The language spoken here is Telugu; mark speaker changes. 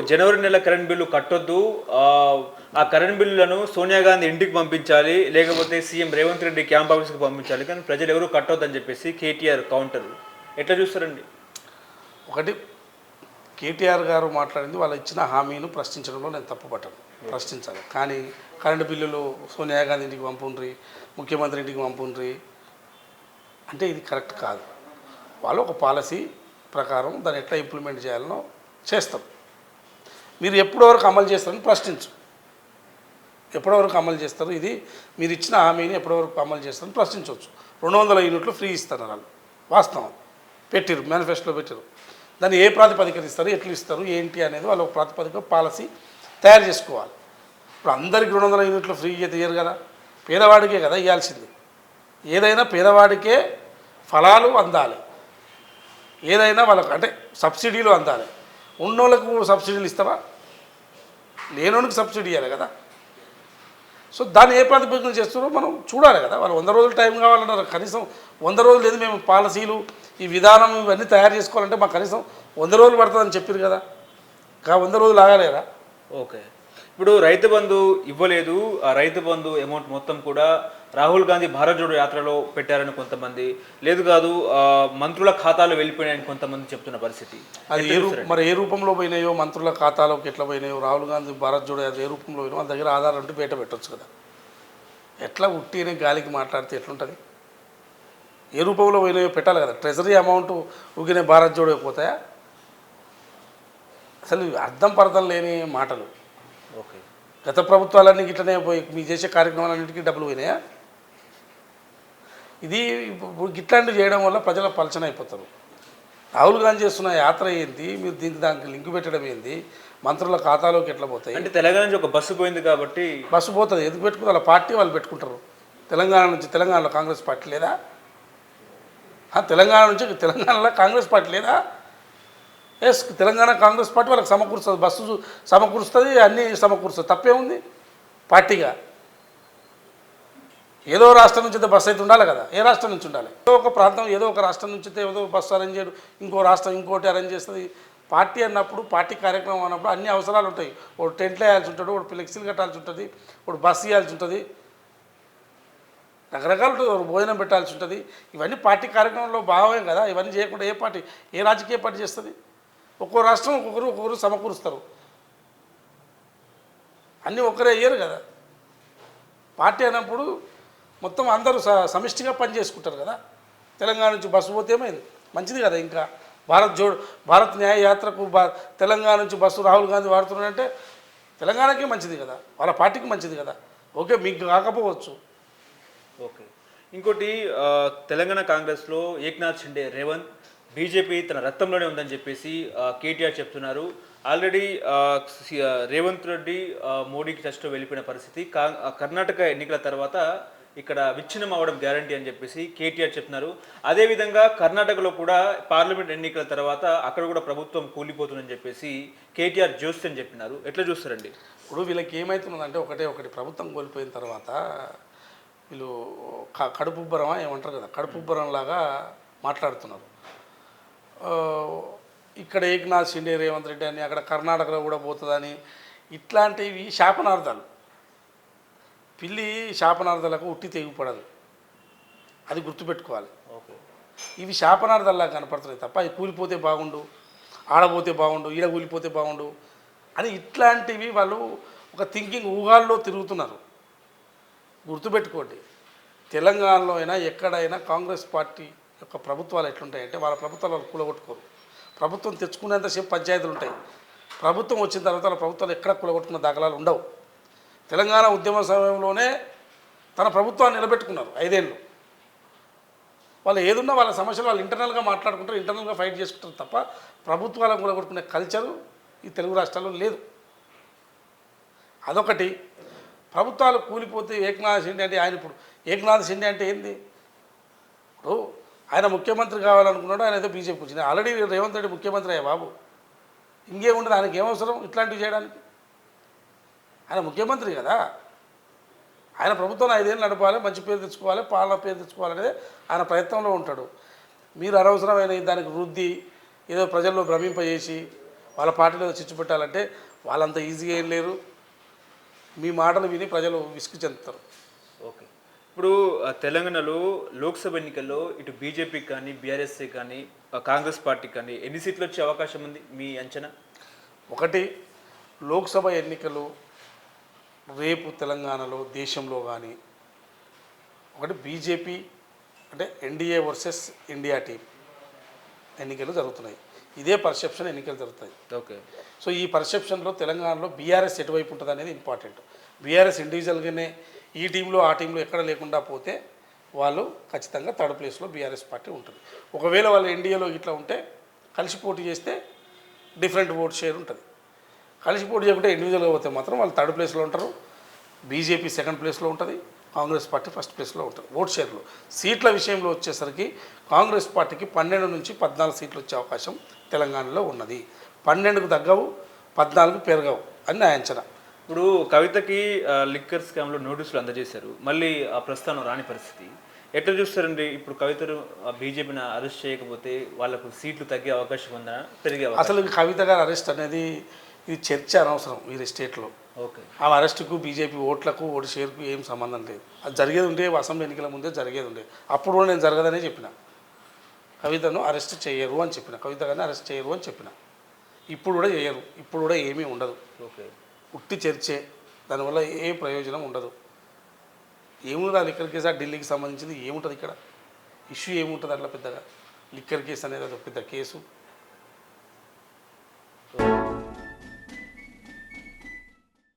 Speaker 1: జనవరి నెల కరెంట్ బిల్లు కట్టొద్దు. ఆ, కరెంట్ బిల్లులను సోనియా గాంధీ ఇంటికి పంపించాలి లేకపోతే సీఎం రేవంత్ రెడ్డి క్యాంప్ ఆఫీస్కి పంపించాలి కానీ ప్రజలు ఎవరు కట్టొద్దని చెప్పేసి కేటీఆర్ కౌంటర్. ఎట్లా చూస్తారండి?
Speaker 2: ఒకటి కేటీఆర్ గారు మాట్లాడింది వాళ్ళు ఇచ్చిన హామీను ప్రశ్నించడంలో నేను తప్పుపట్టను. ప్రశ్నించాలి. కానీ కరెంటు బిల్లులు సోనియా గాంధీ ఇంటికి పంపుండ్రి ముఖ్యమంత్రి ఇంటికి పంపుండ్రి అంటే ఇది కరెక్ట్ కాదు. వాళ్ళు ఒక పాలసీ ప్రకారం దాన్ని ఎట్లా ఇంప్లిమెంట్ చేయాలనో చేస్తాం మీరు ఎప్పటి వరకు అమలు చేస్తారని ప్రశ్నించు. ఎప్పటి వరకు అమలు చేస్తారు? ఇది మీరు ఇచ్చిన హామీని ఎప్పటి వరకు అమలు చేస్తారని ప్రశ్నించవచ్చు. రెండు వందల యూనిట్లు ఫ్రీ ఇస్తారు వాళ్ళు వాస్తవం. పెట్టిరు మేనిఫెస్టోలో పెట్టిరు. దాన్ని ఏ ప్రాతిపదికన ఇస్తారు ఎట్లు ఇస్తారు? ఏంటి అనేది వాళ్ళు ఒక ప్రాతిపదిక పాలసీ తయారు చేసుకోవాలి. ఇప్పుడు అందరికి రెండు వందల యూనిట్లు ఫ్రీ తీయరు కదా. పేదవాడికే కదా ఇవ్వాల్సింది ఏదైనా పేదవాడికే ఫలాలు అందాలి. ఏదైనా వాళ్ళకు అంటే సబ్సిడీలు అందాలి. ఉన్నోళ్ళకు సబ్సిడీలు ఇస్తావా? లేనోనికి సబ్సిడీ ఇవ్వాలి కదా. సో దాన్ని ఏ ప్రాతిపదికన చేస్తున్నారో మనం చూడాలి కదా. వాళ్ళు వంద రోజులు టైం కావాలన్నారు. కనీసం వంద రోజులు లేదు మేము పాలసీలు ఈ విధానం ఇవన్నీ తయారు చేసుకోవాలంటే మాకు కనీసం వంద రోజులు పడుతుందని చెప్పారు కదా. కా వంద రోజులు ఆగలేరా
Speaker 1: ఓకే. ఇప్పుడు రైతు బంధు ఇవ్వలేదు. ఆ రైతు బంధు అమౌంట్ మొత్తం కూడా రాహుల్ గాంధీ భారత్ జోడో యాత్రలో పెట్టారని కొంతమంది లేదు కాదు మంత్రుల ఖాతాలో వెళ్ళిపోయాయని కొంతమంది చెప్తున్న పరిస్థితి.
Speaker 2: అది ఏ రూప మరి ఏ రూపంలో పోయినాయో మంత్రుల ఖాతాలోకి ఎట్లా పోయినాయో రాహుల్ గాంధీ భారత్ జోడో యాత్ర ఏ రూపంలో పోయినాయో వాళ్ళ దగ్గర ఆధారం ఉంటే బయట పెట్టొచ్చు కదా. ఎట్లా ఉట్టినే గాలికి మాట్లాడితే ఎట్లుంటుంది? ఏ రూపంలో పోయినాయో పెట్టాలి కదా. ట్రెజరీ అమౌంట్ ఊగినే భారత్ జోడో పోతాయా? అసలు అర్థం పర్థం లేని మాటలు.
Speaker 1: ఓకే.
Speaker 2: గత ప్రభుత్వాలన్నీ ఇట్లనే పోయి మీ చేసే కార్యక్రమాలన్నింటికీ డబ్బులు పోయినాయా? ఇది ఇప్పుడు ఇట్లాంటివి చేయడం వల్ల ప్రజల పలచన అయిపోతారు. రాహుల్ గాంధీ చేస్తున్న యాత్ర ఏంది మీరు దీనికి దానికి లింక్ పెట్టడం ఏంది మంత్రుల ఖాతాలోకి ఎట్లా పోతాయి?
Speaker 1: అంటే తెలంగాణ నుంచి ఒక బస్సు పోయింది కాబట్టి
Speaker 2: బస్సు పోతుంది. ఎందుకు పెట్టుకుంటారు? వాళ్ళ పార్టీ వాళ్ళు పెట్టుకుంటారు. తెలంగాణ నుంచి తెలంగాణలో కాంగ్రెస్ పార్టీ లేదా? తెలంగాణ నుంచి తెలంగాణలో కాంగ్రెస్ పార్టీ లేదా? ఎస్ తెలంగాణ కాంగ్రెస్ పార్టీ వాళ్ళకి సమకూరుస్తుంది. బస్సు సమకూరుస్తుంది అన్నీ సమకూరుస్తుంది. తప్పే ఉంది పార్టీగా. ఏదో రాష్ట్రం నుంచి అయితే బస్సు అయితే ఉండాలి కదా ఏ రాష్ట్రం నుంచి ఉండాలి? ఏదో ఒక ప్రాంతం ఏదో ఒక రాష్ట్రం నుంచి అయితే ఏదో బస్సు అరేంజ్ చేయడు ఇంకో రాష్ట్రం ఇంకోటి అరేంజ్ చేస్తుంది. పార్టీ అన్నప్పుడు పార్టీ కార్యక్రమం అన్నప్పుడు అన్ని అవసరాలు ఉంటాయి. ఒకటి టెంట్లు వేయాల్సి ఉంటాడు ఒకటి ఫ్లెక్సీలు కట్టాల్సి ఉంటుంది ఒకటి బస్సు ఇవ్వాల్సి ఉంటుంది. రకరకాలు భోజనం పెట్టాల్సి ఉంటుంది. ఇవన్నీ పార్టీ కార్యక్రమంలో భాగమే కదా ఇవన్నీ చేయకుండా ఏ పార్టీ ఏ రాజకీయ పార్టీ చేస్తుంది? ఒక్కో రాష్ట్రం ఒక్కొక్కరు ఒక్కొక్కరు సమకూరుస్తారు. అన్నీ ఒక్కరే అయ్యారు కదా. పార్టీ అన్నప్పుడు మొత్తం అందరూ స- సమిష్టిగా పని చేసుకుంటారు కదా. తెలంగాణ నుంచి బస్సు పోతే ఏమైంది? మంచిది కదా ఇంకా. భారత్ జోడ్ భారత్ న్యాయ యాత్రకు తెలంగాణ నుంచి బస్సు రాహుల్ గాంధీ వాడుతున్నాడంటే తెలంగాణకి మంచిది కదా. వాళ్ళ పార్టీకి మంచిది కదా. ఓకే మీకు కాకపోవచ్చు.
Speaker 1: ఓకే. ఇంకోటి తెలంగాణ కాంగ్రెస్లో ఏక్నాథ్ షిండే రేవంత్ బీజేపీ తన రక్తంలోనే ఉందని చెప్పేసి కేటీఆర్ చెప్తున్నారు. ఆల్రెడీ రేవంత్ రెడ్డి మోడీకి టచ్లో వెళ్ళిపోయిన పరిస్థితి. కర్ణాటక ఎన్నికల తర్వాత ఇక్కడ విచ్ఛిన్నం అవ్వడం గ్యారంటీ అని చెప్పేసి కేటీఆర్ చెప్తున్నారు. అదేవిధంగా కర్ణాటకలో కూడా పార్లమెంట్ ఎన్నికల తర్వాత అక్కడ కూడా ప్రభుత్వం కూలిపోతుందని చెప్పేసి కేటీఆర్ జోస్యన్ చెప్పినారు. ఎట్లా చూస్తారండి?
Speaker 2: ఇప్పుడు వీళ్ళకి ఏమవుతున్నదంటే ఒకటే ఒకటి ప్రభుత్వం కోల్పోయిన తర్వాత వీళ్ళు క- కడుపుబ్బరమా ఏమంటారు కదా? కడుపుబ్బరం లాగా మాట్లాడుతున్నారు. ఇక్కడ ఏకనాథ్ షిండే రేవంత్ రెడ్డి అని అక్కడ కర్ణాటకలో కూడా పోతుందని ఇట్లాంటివి శాపనార్థాలు. పిల్లి శాపనార్థాలకు ఉట్టి తెగిపడదు అది గుర్తుపెట్టుకోవాలి.
Speaker 1: ఓకే.
Speaker 2: ఇవి శాపనార్థాల్లా కనపడుతున్నాయి తప్ప ఇది కూలిపోతే బాగుండు ఆడపోతే బాగుండు ఈడ కూలిపోతే బాగుండు అని ఇట్లాంటివి వాళ్ళు ఒక థింకింగ్ ఊహాల్లో తిరుగుతున్నారు. గుర్తుపెట్టుకోండి తెలంగాణలో అయినా ఎక్కడైనా కాంగ్రెస్ పార్టీ యొక్క ప్రభుత్వాలు ఎట్లుంటాయంటే వాళ్ళ ప్రభుత్వాలు వాళ్ళు కూలగొట్టుకోరు. ప్రభుత్వం తెచ్చుకునేంతసేపు పంచాయతీలు ఉంటాయి. ప్రభుత్వం వచ్చిన తర్వాత వాళ్ళ ప్రభుత్వాలు ఎక్కడ కూలగొట్టుకున్న దాఖలాలు ఉండవు. తెలంగాణ ఉద్యమ సమయంలోనే తన ప్రభుత్వాన్ని నిలబెట్టుకున్నారు ఐదేళ్ళు. వాళ్ళు ఏదున్నా వాళ్ళ సమస్యలు వాళ్ళు ఇంటర్నల్గా మాట్లాడుకుంటారు ఇంటర్నల్గా ఫైట్ చేసుకుంటారు తప్ప ప్రభుత్వాలను కూడా కొట్టుకునే కల్చరు ఈ తెలుగు రాష్ట్రాల్లో లేదు. అదొకటి. ప్రభుత్వాలు కూలిపోతే ఏకనాథ్ షిండే అంటే ఆయన ఇప్పుడు ఏకనాథ్ షిండే అంటే ఏంది? ఇప్పుడు ఆయన ముఖ్యమంత్రి కావాలనుకున్నాడు ఆయన ఏదో బీజేపీ వచ్చింది. ఆల్రెడీ రేవంత్ రెడ్డి ముఖ్యమంత్రి అయ్యా బాబు. ఇంకేముండదు ఆయనకి ఏమవసరం ఇట్లాంటివి చేయడానికి? ఆయన ముఖ్యమంత్రి కదా. ఆయన ప్రభుత్వం ఐదేళ్ళు నడపాలి మంచి పేరు తెచ్చుకోవాలి పాలన పేరు తెచ్చుకోవాలనేది ఆయన ప్రయత్నంలో ఉంటాడు. మీరు అనవసరమైన దానికి వృద్ధి ఏదో ప్రజల్లో భ్రమింపజేసి వాళ్ళ పార్టీలో చిచ్చు పెట్టాలంటే వాళ్ళంత ఈజీగా ఏం లేరు. మీ మాటలు విని ప్రజలు విసుగు చెందుతారు.
Speaker 1: ఓకే. ఇప్పుడు తెలంగాణలో లోక్సభ ఎన్నికల్లో ఇటు బీజేపీకి కానీ బీఆర్ఎస్సీ కానీ కాంగ్రెస్ పార్టీకి కానీ ఎన్ని సీట్లు వచ్చే అవకాశం ఉంది మీ అంచనా?
Speaker 2: ఒకటి లోక్సభ ఎన్నికలు రేపు తెలంగాణలో దేశంలో కానీ ఒకటి బీజేపీ అంటే ఎన్డీఏ వర్సెస్ ఇండియా టీం ఎన్నికలు జరుగుతున్నాయి. ఇదే పర్సెప్షన్ ఎన్నికలు జరుగుతాయి.
Speaker 1: ఓకే.
Speaker 2: సో ఈ పర్సెప్షన్లో తెలంగాణలో బీఆర్ఎస్ ఎటువైపు ఉంటుంది అనేది ఇంపార్టెంట్. బీఆర్ఎస్ ఇండివిజువల్గానే ఈ టీంలో ఆ టీంలో ఎక్కడ లేకుండా పోతే వాళ్ళు ఖచ్చితంగా థర్డ్ ప్లేస్లో బీఆర్ఎస్ పార్టీ ఉంటుంది. ఒకవేళ వాళ్ళు ఎన్డీఏలో ఇట్లా ఉంటే కలిసి పోటీ చేస్తే డిఫరెంట్ ఓట్ షేర్ ఉంటుంది. కలిసి పోటీ చేయకుంటే ఇండివిజువల్గా పోతే మాత్రం వాళ్ళు థర్డ్ ప్లేస్లో ఉంటారు. బీజేపీ సెకండ్ ప్లేస్లో ఉంటుంది. కాంగ్రెస్ పార్టీ ఫస్ట్ ప్లేస్లో ఉంటుంది. ఓట్ షేర్లో సీట్ల విషయంలో వచ్చేసరికి కాంగ్రెస్ పార్టీకి పన్నెండు నుంచి పద్నాలుగు సీట్లు వచ్చే అవకాశం తెలంగాణలో ఉన్నది. పన్నెండుకు తగ్గవు పద్నాలుగు పెరగవు అని నా అంచనా.
Speaker 1: ఇప్పుడు కవితకి లిక్కర్ స్కామ్లో నోటీసులు అందజేశారు. మళ్ళీ ఆ ప్రస్థానం రాని పరిస్థితి. ఎట్లా చూస్తారండి? ఇప్పుడు కవితను ఆ, బీజేపీని అరెస్ట్ చేయకపోతే వాళ్ళకు సీట్లు తగ్గే అవకాశం ఉందా? పెరిగే
Speaker 2: అసలు కవిత గారి అరెస్ట్ అనేది ఇది చర్చ అనవసరం ఈ స్టేట్లో.
Speaker 1: ఓకే.
Speaker 2: ఆ అరెస్టుకు బీజేపీ ఓట్లకు ఓటు షేర్కు ఏం సంబంధం లేదు. అది జరిగేది ఉంటే అసెంబ్లీ ఎన్నికల ముందే జరిగేది ఉండే. అప్పుడు కూడా నేను జరగదనే చెప్పిన. కవితను అరెస్ట్ చేయరు అని చెప్పిన. కవిత గారిని అరెస్ట్ చేయరు అని చెప్పిన. ఇప్పుడు కూడా చేయరు. ఇప్పుడు కూడా ఏమీ ఉండదు.
Speaker 1: ఓకే.
Speaker 2: ఉట్టి చర్చే. దానివల్ల ఏ ప్రయోజనం ఉండదు. ఏముంది ఆ లిక్కర్ కేసు? ఆ ఢిల్లీకి సంబంధించింది ఏముంటుంది ఇక్కడ? ఇష్యూ ఏముంటుంది అట్లా పెద్దగా? లిక్కర్ కేసు అనేది అది ఒక పెద్ద కేసు.